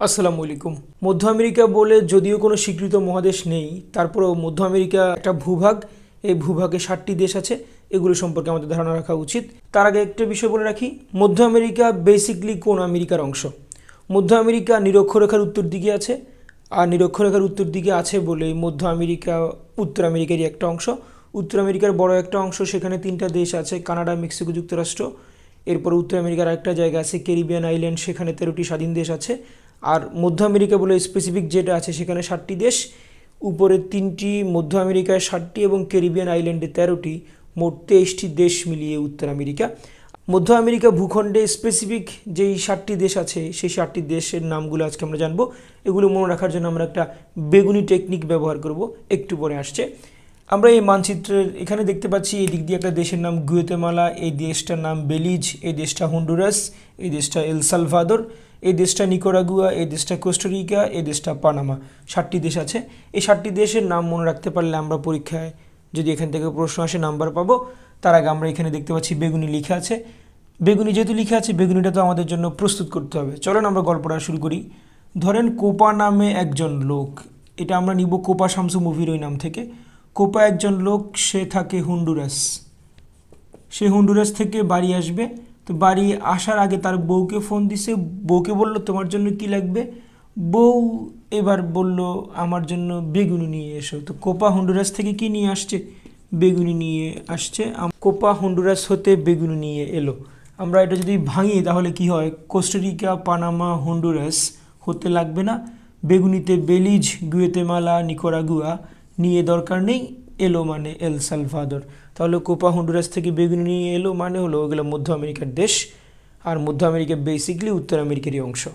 আসসালামু আলাইকুম। মধ্য আমেরিকা বলে যদিও কোনো স্বীকৃত মহাদেশ নেই, তারপরেও মধ্য আমেরিকা একটা ভূভাগ। এই ভূভাগে ষাটটি দেশ আছে, এগুলো সম্পর্কে আমাদের ধারণা রাখা উচিত। তার আগে একটা বিষয় বলে রাখি, মধ্য আমেরিকা বেসিকলি কোন আমেরিকার অংশ? মধ্য আমেরিকা নিরক্ষরেখার উত্তর দিকে আছে, আর নিরক্ষরেখার উত্তর দিকে আছে বলে মধ্য আমেরিকা উত্তর আমেরিকারই একটা অংশ। উত্তর আমেরিকার বড় একটা অংশ, সেখানে তিনটা দেশ আছে, কানাডা, মেক্সিকো যুক্তরাষ্ট্র। এরপর উত্তর আমেরিকার একটা জায়গা আছে, ক্যারিবিয়ান আইল্যান্ড, সেখানে তেরোটি স্বাধীন দেশ আছে। আর মধ্য আমেরিকা বলে স্পেসিফিক যেটা আছে সেখানে ষাটটি দেশ, উপরে তিনটি, মধ্য আমেরিকায় ষাটটি এবং ক্যারিবিয়ান আইল্যান্ডে তেরোটি, মোট তেইশটি দেশ মিলিয়ে উত্তর আমেরিকা। মধ্য আমেরিকা ভূখণ্ডে স্পেসিফিক যেই ষাটটি দেশ আছে, সেই ষাটটি দেশের নামগুলো আজকে আমরা জানব। এগুলো মনে রাখার জন্য আমরা একটা বেগুনি টেকনিক ব্যবহার করব, একটু পরে আসছে। আমরা এই মানচিত্রের এখানে দেখতে পাচ্ছি, এই দিক দিয়ে একটা দেশের নাম গুয়েতেমালা, এই দেশটার নাম বেলিজ, এই দেশটা হন্ডুরাস, এই দেশটা এল সালভাদর। এই দেশটা নিকোরাগুয়া, এই দেশটা কোস্টারিকা, এই দেশটা পানামা। ষাটটি দেশ আছে। এই ষাটটি দেশের নাম মনে রাখতে পারলে আমরা পরীক্ষায় যদি এখান থেকে প্রশ্ন আসে নাম্বার পাবো। তার আগে আমরা এখানে দেখতে পাচ্ছি বেগুনি লিখে আছে। বেগুনি যেহেতু লিখে আছে, বেগুনিটা তো আমাদের জন্য প্রস্তুত করতে হবে। চলেন আমরা গল্পটা শুরু করি। ধরেন কোপা নামে একজন লোক। এটা আমরা নিব কোপা শামসু মুভির ওই নাম থেকে। কোপা একজন লোক, সে থাকে হুন্ডুরাস। সে হন্ডুরাস থেকে বাড়ি আসবে। তো বাড়ি আসার আগে তার বউকে ফোন দিছে। বউকে বলল, তোমার জন্য কি লাগবে? বউ এবার বলল, আমার জন্য বেগুনি নিয়ে এসো। তো কোপা হন্ডুরাস থেকে কি নিয়ে আসছে? বেগুনি নিয়ে আসছে। কোপা হন্ডুরাস হতে বেগুনি নিয়ে এলো। আমরা এটা যদি ভাঙি তাহলে কি হয়? কোস্টারিকা, পানামা, হন্ডুরাস হতে লাগবে না। বেগুনিতে বেলিজ, গুয়েতেমালা, নিকোরাগুয়া নিয়ে দরকার নেই। এলো মানে এল সালভাদর। তাহলে কোপা হন্ডুরাস থেকে বেগুনি নিয়ে এলো মানে হলো ওগুলো মধ্য আমেরিকার দেশ, আর মধ্য আমেরিকা বেসিকলি উত্তর আমেরিকারই অংশ।